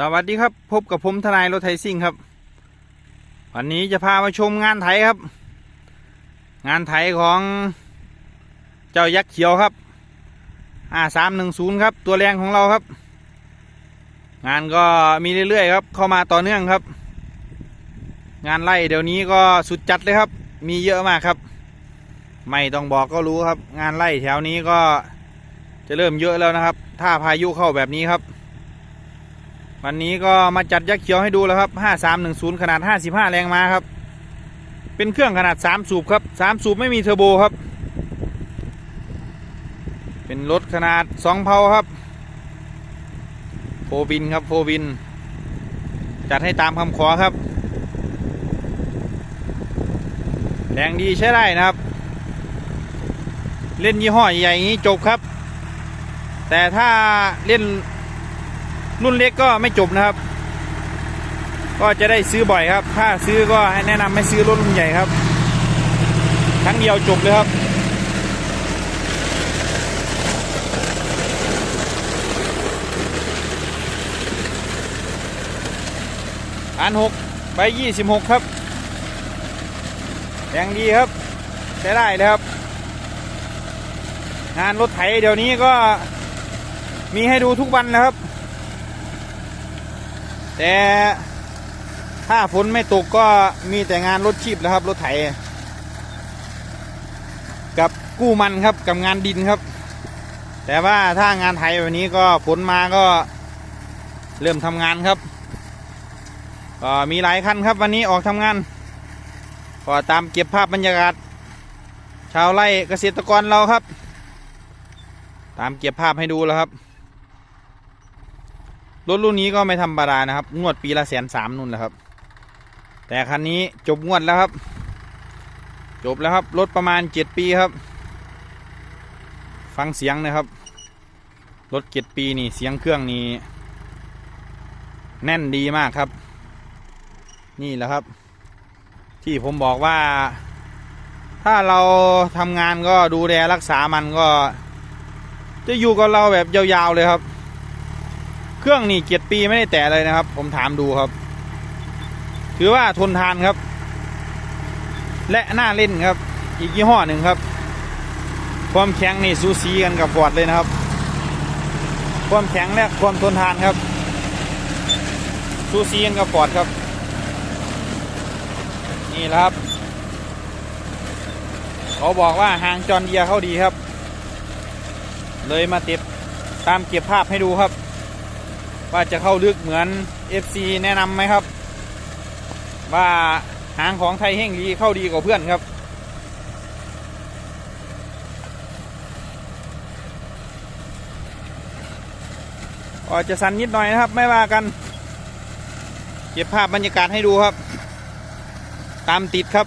สวัสดีครับ พบกับผมทนายรถไทยซิ่งครับ วันนี้จะพามาชมงานไถครับ งานไถของเจ้ายักษ์เขียวครับ5310ครับ ตัวแรงของเราครับ งานก็มีเรื่อยๆครับ เข้ามาต่อเนื่องครับ งานไล่เดี๋ยวนี้ก็สุดจัดเลยครับ มีเยอะมากครับ ไม่ต้องบอกก็รู้ครับ งานไล่แถวนี้ก็จะเริ่มเยอะแล้วนะครับ ถ้าพายุเข้าแบบนี้ครับ วันนี้ก็มาจัดยักษ์เขียวให้ดูแล้วครับ 5310 ขนาด 55 แรงม้าครับ เป็นเครื่องขนาด 3 สูบครับ 3 สูบไม่มีเทอร์โบครับ เป็นรถขนาด 2 เพาครับ โฟวินครับ โฟวิน จัดให้ตามคำขอครับ แรงดีใช้ได้นะครับ เล่นยี่ห้อใหญ่ๆนี้จบครับ แต่ถ้าเล่น รุ่นเล็กก็ไม่จบนะครับ ก็จะได้ซื้อบ่อยครับ ถ้าซื้อก็แนะนำให้ซื้อรถรุ่นใหญ่ครับ ครั้งเดียวจบเลยครับอันหกใบยี่สิบหกครับแรงดีครับใช้ได้เลยครับ งานรถไถเดี๋ยวนี้ก็มีให้ดูทุกวันนะครับ แต่ถ้าฝนไม่ตกก็มีแต่งานรถชีพแล้วครับ รถไถ กับกู้มันครับกับงานดินครับ แต่ว่าถ้างานไถแบบนี้ก็ฝนมาก็เริ่มทำงานครับก็มีหลายคันครับวันนี้ออกทำงานก็ตามเก็บภาพบรรยากาศ ชาวไร่เกษตรกรเราครับ ตามเก็บภาพให้ดูแล้วครับ รถรุ่นนี้ก็ไม่ธรรมดานะครับ งวดปีละแสนสามนู่นแหละครับ แต่คันนี้จบงวดแล้วครับ จบแล้วครับ รถประมาณเจ็ดปีครับ ฟังเสียงนะครับ รถเจ็ดปีนี่เสียงเครื่องนี่แน่นดีมากครับ นี่แหละครับ ที่ผมบอกว่า ถ้าเราทำงานก็ดูแลรักษามันก็ จะอยู่กับเราแบบยาวๆเลยครับ เครื่องนี่เจ็ดปีไม่ได้แตะเลยนะครับ ผมถามดูครับ ถือว่าทนทานครับ และน่าเล่นครับ อีกยี่ห้อหนึ่งครับ ความแข็งนี่สูสีกันกับฟอร์ดเลยนะครับ ความแข็งและความทนทานครับสูสีกันกับฟอร์ดครับ นี่แหละครับ เขาบอกว่าหางจอนเดียเข้าดีครับ เลยมาติดตามเก็บภาพให้ดูครับ ว่าจะเข้าลึกเหมือน FC แนะนำไหมครับ ว่าหางของไทยเฮ่งดีเข้าดีกว่าเพื่อนครับ ก็จะสั่นนิดหน่อยนะครับ ไม่ว่ากัน เก็บภาพบรรยากาศให้ดูครับ ตามติดครับ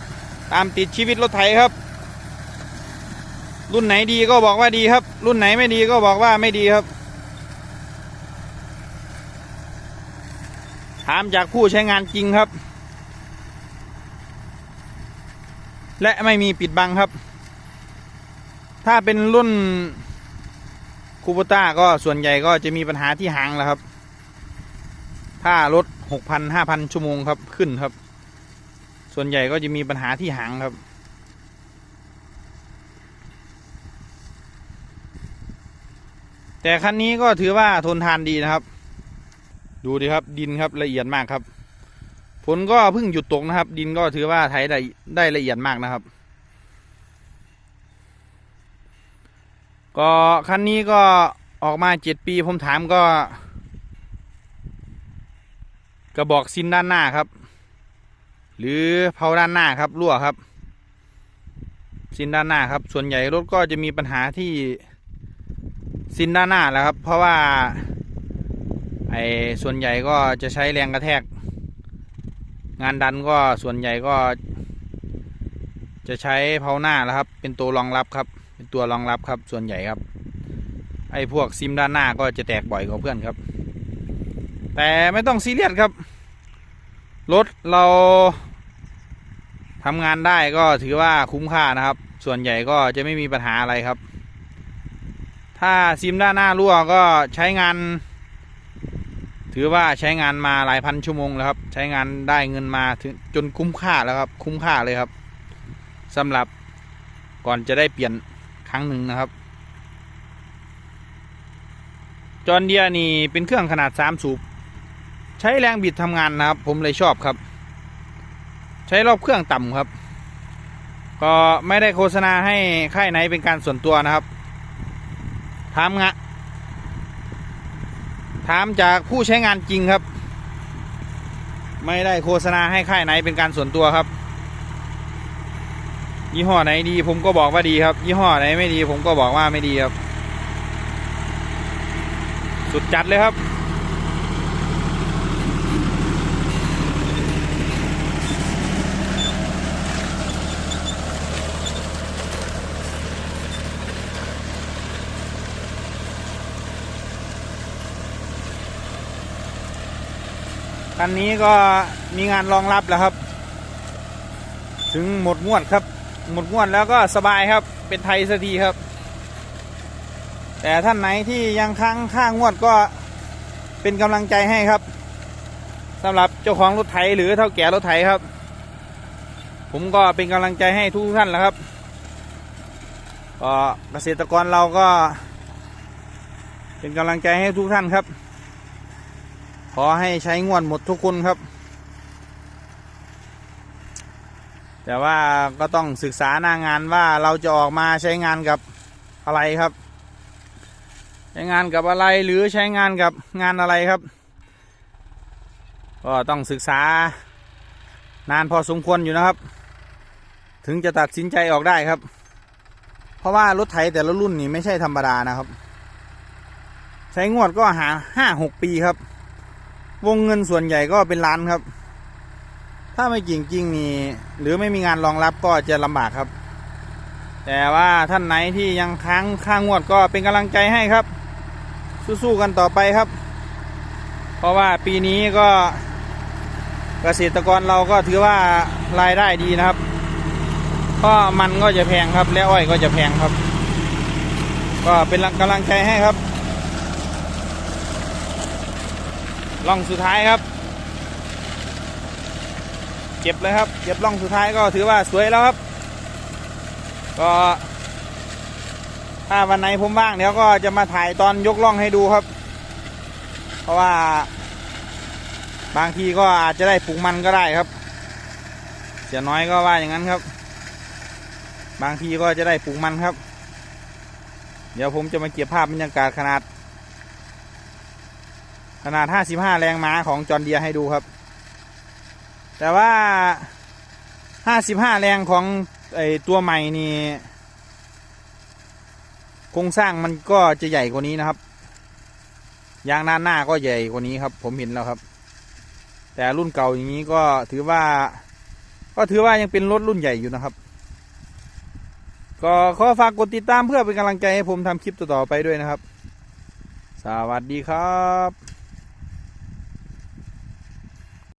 ตามติดชีวิตรถไถครับ รุ่นไหนดีก็บอกว่าดีครับ รุ่นไหนไม่ดีก็บอกว่าไม่ดีครับ ถามจากผู้ใช้งานจริงครับ และไม่มีปิดบังครับ ถ้าเป็นรุ่นคูโบต้าก็ส่วนใหญ่ก็จะมีปัญหาที่หางแล้วครับ ถ้ารถหกพันห้าพันชั่วโมงครับขึ้นครับ ส่วนใหญ่ก็จะมีปัญหาที่หางครับแต่คันนี้ก็ถือว่าทนทานดีนะครับ ดูดิครับดินครับละเอียดมากครับฝนก็เพิ่งหยุดตกนะครับ ดินก็ถือว่าไถได้ได้ละเอียดมากนะครับ ก็คันนี้ก็ออกมาเจ็ดปีผมถามก็ กระบอกซินด้านหน้าครับ หรือเผาด้านหน้าครับรั่วครับซินด้านหน้าครับ ส่วนใหญ่รถก็จะมีปัญหาที่ซินด้านหน้าแหละครับ เพราะว่า ไอ้ส่วนใหญ่ก็จะใช้แรงกระแทก งานดันก็ส่วนใหญ่ก็ จะใช้เพาหน้าแล้วครับ เป็นตัวรองรับครับ เป็นตัวรองรับครับ ส่วนใหญ่ครับ ไอ้พวกซิมด้านหน้าก็จะแตกบ่อยกว่าเพื่อนครับ แต่ไม่ต้องซีเรียสครับ รถเราทำงานได้ก็ถือว่าคุ้มค่านะครับ ส่วนใหญ่ก็จะไม่มีปัญหาอะไรครับ ถ้าซิมด้านหน้ารั่วก็ใช้งาน ถือถือว่าใช้งานมาหลายพันชั่วโมงแล้วครับ ใช้งานได้เงินมาถึงจนคุ้มค่าแล้วครับ คุ้มค่าเลยครับสำหรับก่อนจะได้เปลี่ยนครั้งหนึ่งนะครับ จอนเดียนี่เป็นเครื่องขนาด 3 สูบ ใช้แรงบิดทำงานนะครับ ผมเลยชอบครับ ใช้รอบเครื่องต่ำครับ ก็ไม่ได้โฆษณาให้ค่ายไหนเป็นการส่วนตัวนะครับถามงะ ถามจากผู้ใช้งานจริงครับ ไม่ได้โฆษณาให้ค่ายไหนเป็นการส่วนตัวครับ ยี่ห้อไหนดี ผมก็บอกว่าดีครับ ยี่ห้อไหนไม่ดี ผมก็บอกว่าไม่ดีครับ สุดจัดเลยครับ คันนี้ก็มีงานรองรับแล้วครับ ถึงหมดงวดครับ หมดงวดแล้วก็สบายครับ เป็นไทยสักทีครับ แต่ท่านไหนที่ยังค้างค่างวดก็เป็นกำลังใจให้ครับสำหรับเจ้าของรถไถหรือเท่าแก่รถไถครับ ผมก็เป็นกำลังใจให้ทุกท่านแล้วครับก็เกษตรกรเราก็ เป็นกำลังใจให้ทุกท่านครับ ขอให้ใช้งวดหมดทุกคนครับ แต่ว่าก็ต้องศึกษาหน้างานว่าเราจะออกมาใช้งานกับอะไรครับ ใช้งานกับอะไรหรือใช้งานกับงานอะไรครับ ก็ต้องศึกษานานพอสมควรอยู่นะครับ ถึงจะตัดสินใจออกได้ครับ เพราะว่ารถไถแต่ละรุ่นนี่ไม่ใช่ธรรมดานะครับ ใช้งวดก็หาห้าหกปีครับ วงเงินส่วนใหญ่ก็เป็นล้านครับ ถ้าไม่จริงจริงนี่หรือไม่มีงานรองรับก็จะลำบากครับ แต่ว่าท่านไหนที่ยังค้างค่างวดก็เป็นกำลังใจให้ครับ สู้ๆกันต่อไปครับ เพราะว่าปีนี้ก็เกษตรกรเราก็ถือว่ารายได้ดีนะครับก็มันก็จะแพงครับ และอ้อยก็จะแพงครับ ก็เป็นกำลังใจให้ครับ ล่องสุดท้ายครับเก็บเลยครับเก็บล่องสุดท้ายก็ถือว่าสวยแล้วครับ ก็ถ้าวันไหนผมว่างเดี๋ยวก็จะมาถ่ายตอนยกล่องให้ดูครับ เพราะว่าบางทีก็อาจจะได้ปลูกมันก็ได้ครับ เสียน้อยก็ว่าอย่างนั้นครับ บางทีก็จะได้ปลูกมันครับ เดี๋ยวผมจะมาเก็บภาพบรรยากาศขนาด ขนาด 55 แรงม้าของจอร์นเดียให้ดูครับ แต่ว่า 55 แรงของไอตัวใหม่นี่โครงสร้างมันก็จะใหญ่กว่านี้นะครับ ยางด้านหน้าก็ใหญ่กว่านี้ครับ ผมเห็นแล้วครับ แต่รุ่นเก่าอย่างนี้ก็ถือว่า ก็ถือว่ายังเป็นรถรุ่นใหญ่อยู่นะครับ ก็ขอฝากกดติดตามเพื่อเป็นกำลังใจให้ผมทำคลิปต่อๆไปด้วยนะครับ สวัสดีครับ